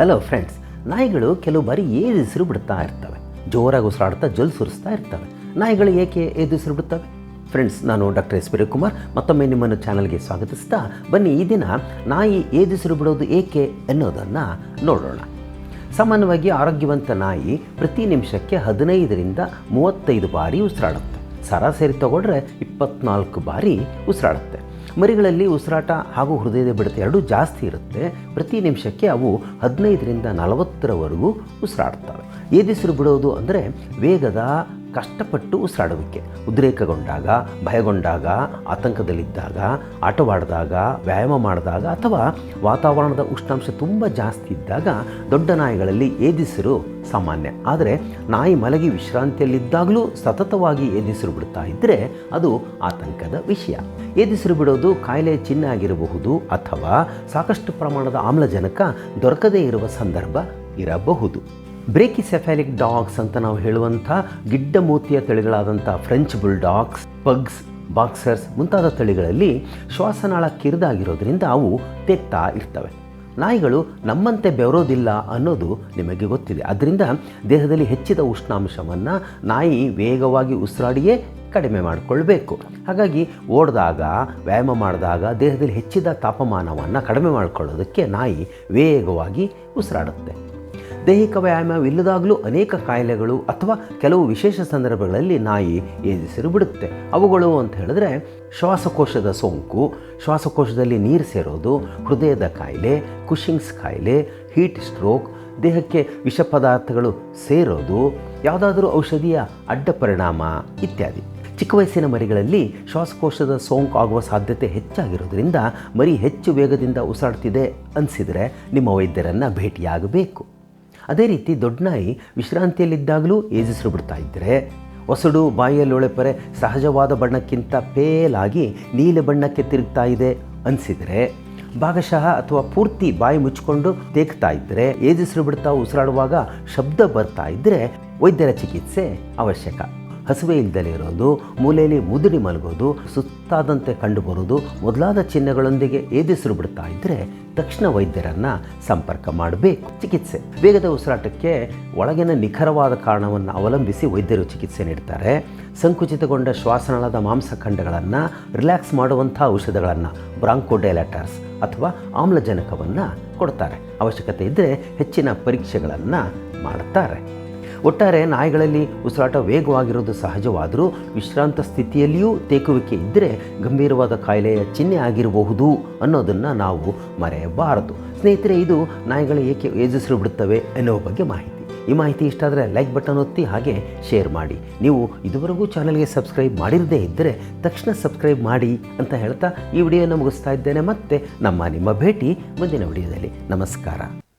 Hello friends ನಾಯಿಗಳು ಕೆಲವು ಬಾರಿ ಏದುಸಿರು ಬಿಡ್ತಾ ಇರ್ತವೆ. ಜೋರಾಗಿ ಉಸಿರಾಡ್ತಾ ಜಲ್ ಸುರಿಸ್ತಾ ಇರ್ತವೆ. ನಾಯಿಗಳು ಏಕೆ ಏದಿಸಿರು ಬಿಡ್ತವೆ? ಫ್ರೆಂಡ್ಸ್ ನಾನು ಡಾಕ್ಟರ್ ಎಸ್ ಕುಮಾರ್ ಮತ್ತೊಮ್ಮೆ ನಿಮ್ಮನ್ನು ಚಾನಲ್ಗೆ ಸ್ವಾಗತಿಸ್ತಾ ಬನ್ನಿ. ಈ ದಿನ ನಾಯಿ ಏದುಸಿರು ಬಿಡೋದು ಏಕೆ ಅನ್ನೋದನ್ನು ನೋಡೋಣ. ಸಾಮಾನ್ಯವಾಗಿ ಆರೋಗ್ಯವಂತ ನಾಯಿ ಪ್ರತಿ ನಿಮಿಷಕ್ಕೆ ಹದಿನೈದರಿಂದ ಮೂವತ್ತೈದು ಬಾರಿ ಉಸಿರಾಡುತ್ತೆ. ಸರಾಸರಿ ತಗೊಂಡ್ರೆ ಇಪ್ಪತ್ನಾಲ್ಕು ಬಾರಿ ಉಸಿರಾಡುತ್ತೆ. ಮರಿಗಳಲ್ಲಿ ಉಸಿರಾಟ ಹಾಗೂ ಹೃದಯದ ಬಿಡುತ್ತೆ ಎರಡೂ ಜಾಸ್ತಿ ಇರುತ್ತೆ. ಪ್ರತಿ ನಿಮಿಷಕ್ಕೆ ಅವು ಹದಿನೈದರಿಂದ ನಲವತ್ತರವರೆಗೂ ಉಸಿರಾಡ್ತವೆ ಏದಿಸಿರು ಬಿಡೋದು ಅಂದರೆ ವೇಗದ ಕಷ್ಟಪಟ್ಟು ಉಸಿರಾಡುವಿಕೆ ಉದ್ರೇಕಗೊಂಡಾಗ, ಭಯಗೊಂಡಾಗ, ಆತಂಕದಲ್ಲಿದ್ದಾಗ, ಆಟವಾಡಿದಾಗ, ವ್ಯಾಯಾಮ ಮಾಡಿದಾಗ ಅಥವಾ ವಾತಾವರಣದ ಉಷ್ಣಾಂಶ ತುಂಬ ಜಾಸ್ತಿ ಇದ್ದಾಗ ದೊಡ್ಡ ನಾಯಿಗಳಲ್ಲಿ ಏದಿಸಿರು ಸಾಮಾನ್ಯ. ಆದರೆ ನಾಯಿ ಮಲಗಿ ವಿಶ್ರಾಂತಿಯಲ್ಲಿದ್ದಾಗಲೂ ಸತತವಾಗಿ ಎದಿಸಿರು ಬಿಡ್ತಾ ಇದ್ದರೆ ಅದು ಆತಂಕದ ವಿಷಯ. ಎದಿಸಿರು ಬಿಡೋದು ಕಾಯಿಲೆ ಚಿಹ್ನೆ ಆಗಿರಬಹುದು ಅಥವಾ ಸಾಕಷ್ಟು ಪ್ರಮಾಣದ ಆಮ್ಲಜನಕ ದೊರಕದೇ ಇರುವ ಸಂದರ್ಭ ಇರಬಹುದು. ಬ್ರೇಕಿಸೆಫ್ಯಾಲಿಕ್ ಡಾಗ್ಸ್ ಅಂತ ನಾವು ಹೇಳುವಂಥ ಗಿಡ್ಡ ಮೂತಿಯ ತಳಿಗಳಾದಂಥ ಫ್ರೆಂಚ್ ಬುಲ್ಡಾಗ್ಸ್, ಪಗ್ಸ್, ಬಾಕ್ಸರ್ಸ್ ಮುಂತಾದ ತಳಿಗಳಲ್ಲಿ ಶ್ವಾಸನಾಳ ಕಿರಿದಾಗಿರೋದ್ರಿಂದ ಅವು ತೆಗ್ತಾ ಇರ್ತವೆ. ನಾಯಿಗಳು ನಮ್ಮಂತೆ ಬೆವರೋದಿಲ್ಲ ಅನ್ನೋದು ನಿಮಗೆ ಗೊತ್ತಿದೆ. ಅದರಿಂದ ದೇಹದಲ್ಲಿ ಹೆಚ್ಚಿದ ಉಷ್ಣಾಂಶವನ್ನು ನಾಯಿ ವೇಗವಾಗಿ ಉಸಿರಾಡಿಯೇ ಕಡಿಮೆ ಮಾಡಿಕೊಳ್ಬೇಕು. ಹಾಗಾಗಿ ಓಡಿದಾಗ, ವ್ಯಾಯಾಮ ಮಾಡಿದಾಗ ದೇಹದಲ್ಲಿ ಹೆಚ್ಚಿದ ತಾಪಮಾನವನ್ನು ಕಡಿಮೆ ಮಾಡಿಕೊಳ್ಳೋದಕ್ಕೆ ನಾಯಿ ವೇಗವಾಗಿ ಉಸಿರಾಡುತ್ತೆ. ದೈಹಿಕ ವ್ಯಾಯಾಮವಿಲ್ಲದಾಗಲೂ ಅನೇಕ ಕಾಯಿಲೆಗಳು ಅಥವಾ ಕೆಲವು ವಿಶೇಷ ಸಂದರ್ಭಗಳಲ್ಲಿ ನಾಯಿ ಏಜಿಸಿರು ಬಿಡುತ್ತೆ. ಅವುಗಳು ಅಂತ ಹೇಳಿದ್ರೆ ಶ್ವಾಸಕೋಶದ ಸೋಂಕು, ಶ್ವಾಸಕೋಶದಲ್ಲಿ ನೀರು ಸೇರೋದು, ಹೃದಯದ ಕಾಯಿಲೆ ಕುಶಿಂಗ್ಸ್ ಕಾಯಿಲೆ ಹೀಟ್ ಸ್ಟ್ರೋಕ್ ದೇಹಕ್ಕೆ ವಿಷ ಪದಾರ್ಥಗಳು ಸೇರೋದು, ಯಾವುದಾದ್ರೂ ಔಷಧಿಯ ಅಡ್ಡ ಪರಿಣಾಮ ಇತ್ಯಾದಿ. ಚಿಕ್ಕ ವಯಸ್ಸಿನ ಮರಿಗಳಲ್ಲಿ ಶ್ವಾಸಕೋಶದ ಸೋಂಕು ಆಗುವ ಸಾಧ್ಯತೆ ಹೆಚ್ಚಾಗಿರೋದ್ರಿಂದ ಮರಿ ಹೆಚ್ಚು ವೇಗದಿಂದ ಉಸಿರಾಡ್ತಿದೆ ಅನಿಸಿದರೆ ನಿಮ್ಮ ವೈದ್ಯರನ್ನು ಭೇಟಿಯಾಗಬೇಕು. ಅದೇ ರೀತಿ ದೊಡ್ಡ ನಾಯಿ ವಿಶ್ರಾಂತಿಯಲ್ಲಿದ್ದಾಗಲೂ ಏಜಿಸಿರು ಬಿಡ್ತಾ ಇದ್ದರೆ ಒಸಡು ಬಾಯಿಯಲ್ಲಿ ಒಳೆಪರೆ ಸಹಜವಾದ ಬಣ್ಣಕ್ಕಿಂತ ಪೇಲಾಗಿ ನೀಲಿ ಬಣ್ಣಕ್ಕೆ ತಿರುಗ್ತಾ ಇದೆ ಅನಿಸಿದರೆ, ಭಾಗಶಃ ಅಥವಾ ಪೂರ್ತಿ ಬಾಯಿ ಮುಚ್ಚಿಕೊಂಡು ತೇಗ್ತಾ ಇದ್ದರೆ ಏಜಿಸ್ರು ಬಿಡ್ತಾ ಉಸಿರಾಡುವಾಗ ಶಬ್ದ ಬರ್ತಾ ಇದ್ದರೆ ವೈದ್ಯರ ಚಿಕಿತ್ಸೆ ಅವಶ್ಯಕ. ಹಸುವೆ ಇಲ್ದಲೇ ಇರೋದು, ಮೂಲೆಯಲ್ಲಿ ಮುದುಡಿ ಮಲಗೋದು ಸುತ್ತಾದಂತೆ ಕಂಡುಬರೋದು ಮೊದಲಾದ ಚಿಹ್ನೆಗಳೊಂದಿಗೆ ಏದಿಸಿರು ಬಿಡ್ತಾ ಇದ್ದರೆ ತಕ್ಷಣ ವೈದ್ಯರನ್ನು ಸಂಪರ್ಕ ಮಾಡಬೇಕು. ಚಿಕಿತ್ಸೆ. ವೇಗದ ಉಸಿರಾಟಕ್ಕೆ ಒಳಗಿನ ನಿಖರವಾದ ಕಾರಣವನ್ನು ಅವಲಂಬಿಸಿ ವೈದ್ಯರು ಚಿಕಿತ್ಸೆ ನೀಡ್ತಾರೆ. ಸಂಕುಚಿತಗೊಂಡ ಶ್ವಾಸನಾಳದ ಮಾಂಸಖಂಡಗಳನ್ನು ರಿಲ್ಯಾಕ್ಸ್ ಮಾಡುವಂಥ ಔಷಧಗಳನ್ನು ಬ್ರಾಂಕೋಡೈಲಾಟರ್ಸ್ ಅಥವಾ ಆಮ್ಲಜನಕವನ್ನು ಕೊಡ್ತಾರೆ. ಅವಶ್ಯಕತೆ ಇದ್ದರೆ ಹೆಚ್ಚಿನ ಪರೀಕ್ಷೆಗಳನ್ನು ಮಾಡ್ತಾರೆ. ಒಟ್ಟಾರೆ ನಾಯಿಗಳಲ್ಲಿ ಉಸಿರಾಟ ವೇಗವಾಗಿರೋದು ಸಹಜವಾದರೂ ವಿಶ್ರಾಂತ ಸ್ಥಿತಿಯಲ್ಲಿಯೂ ತೇಕುವಿಕೆ ಇದ್ದರೆ ಗಂಭೀರವಾದ ಕಾಯಿಲೆಯ ಚಿಹ್ನೆ ಆಗಿರಬಹುದು ಅನ್ನೋದನ್ನು ನಾವು ಮರೆಯಬಾರದು. ಸ್ನೇಹಿತರೆ, ಇದು ನಾಯಿಗಳು ಏಕೆ ಏಜಿಸಿರು ಬಿಡುತ್ತವೆ ಎನ್ನುವ ಬಗ್ಗೆ ಮಾಹಿತಿ. ಈ ಮಾಹಿತಿ ಇಷ್ಟ ಆದರೆ ಲೈಕ್ ಬಟನ್ ಒತ್ತಿ ಹಾಗೆ ಶೇರ್ ಮಾಡಿ. ನೀವು ಇದುವರೆಗೂ ಚಾನಲ್ಗೆ ಸಬ್ಸ್ಕ್ರೈಬ್ ಮಾಡಿರದೇ ಇದ್ದರೆ ತಕ್ಷಣ ಸಬ್ಸ್ಕ್ರೈಬ್ ಮಾಡಿ ಅಂತ ಹೇಳ್ತಾ ಈ ವಿಡಿಯೋನ ಮುಗಿಸ್ತಾ ಇದ್ದೇನೆ. ಮತ್ತೆ ನಮ್ಮ ನಿಮ್ಮ ಭೇಟಿ ಮುಂದಿನ ವಿಡಿಯೋದಲ್ಲಿ. ನಮಸ್ಕಾರ.